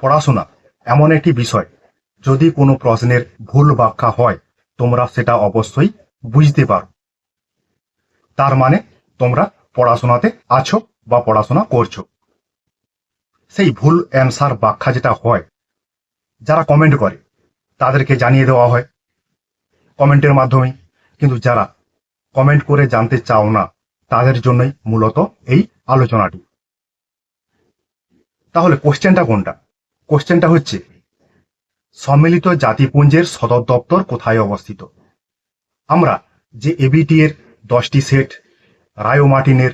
পড়াশোনা এমন একটি বিষয়। যদি কোনো প্রশ্নের ভুল ব্যাখ্যা হয়, তোমরা সেটা অবশ্যই বুঝতে পারো। তার মানে তোমরা পড়াশোনাতে আছো বা পড়াশোনা করছ। সেই ভুল অ্যান্সার ব্যাখ্যা যেটা হয়, যারা কমেন্ট করে, তাদেরকে জানিয়ে দেওয়া হয় কমেন্টের মাধ্যমে কিন্তু যারা কমেন্ট করে জানতে চাও না, তাদের জন্যই মূলত এই আলোচনাটি। তাহলে কোশ্চেনটা কোনটা? কোশ্চেনটা হচ্ছে, সম্মিলিত জাতিপুঞ্জের সদর দপ্তর কোথায় অবস্থিত? আমরা যে এবিটি এর দশটি সেট, রায়ো মার্টিনের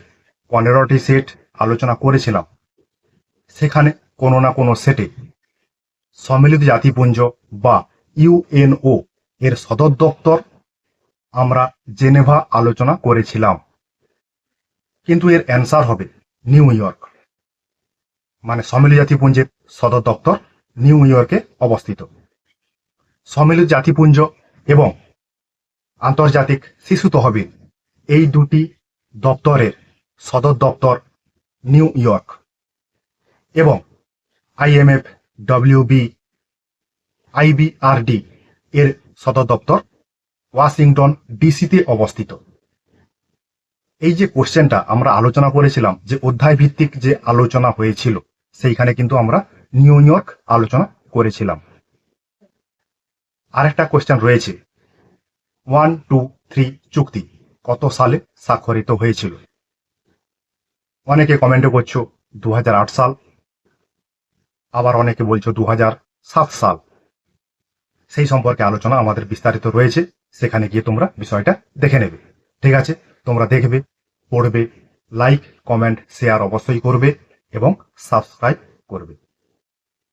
পনেরোটি সেট আলোচনা করেছিলাম, সেখানে কোনো না কোনো সেটে সম্মিলিত জাতিপুঞ্জ বা ইউএনও এর সদর দপ্তর আমরা জেনেভা আলোচনা করেছিলাম। কিন্তু এর অ্যান্সার হবে নিউ ইয়র্ক। মানে সম্মিলিত জাতিপুঞ্জের সদর দপ্তর নিউ ইয়র্কে অবস্থিত। সম্মিলিত জাতিপুঞ্জ এবং আন্তর্জাতিক শিশু তহবিল এই দুটি দপ্তরের সদর দপ্তর নিউ ইয়র্ক এবং আইএমএফ ডব্লিউবি আইবিআরডি এর সদর দপ্তর ওয়াশিংটন ডিসিতে অবস্থিত। এই যে কোশ্চেনটা আমরা আলোচনা করেছিলাম যে অধ্যায় ভিত্তিক যে আলোচনা হয়েছিল সেইখানে কিন্তু আমরা নিউ ইয়র্ক আলোচনা করেছিলাম। আরেকটা কোয়েশ্চেন রয়েছে। ওয়ান টু থ্রি চুক্তি কত সালে স্বাক্ষরিত হয়েছিল? অনেকে কমেন্টে করছ দু সাল, আবার অনেকে বলছো দু হাজার সাত সাল। সেই সম্পর্কে আলোচনা আমাদের বিস্তারিত রয়েছে। সেখানে গিয়ে তোমরা বিষয়টা দেখে নেবে। ঠিক আছে? তোমরা দেখবে, পড়বে লাইক কমেন্ট শেয়ার অবশ্যই করবে। এবং সাবস্ক্রাইব করবে।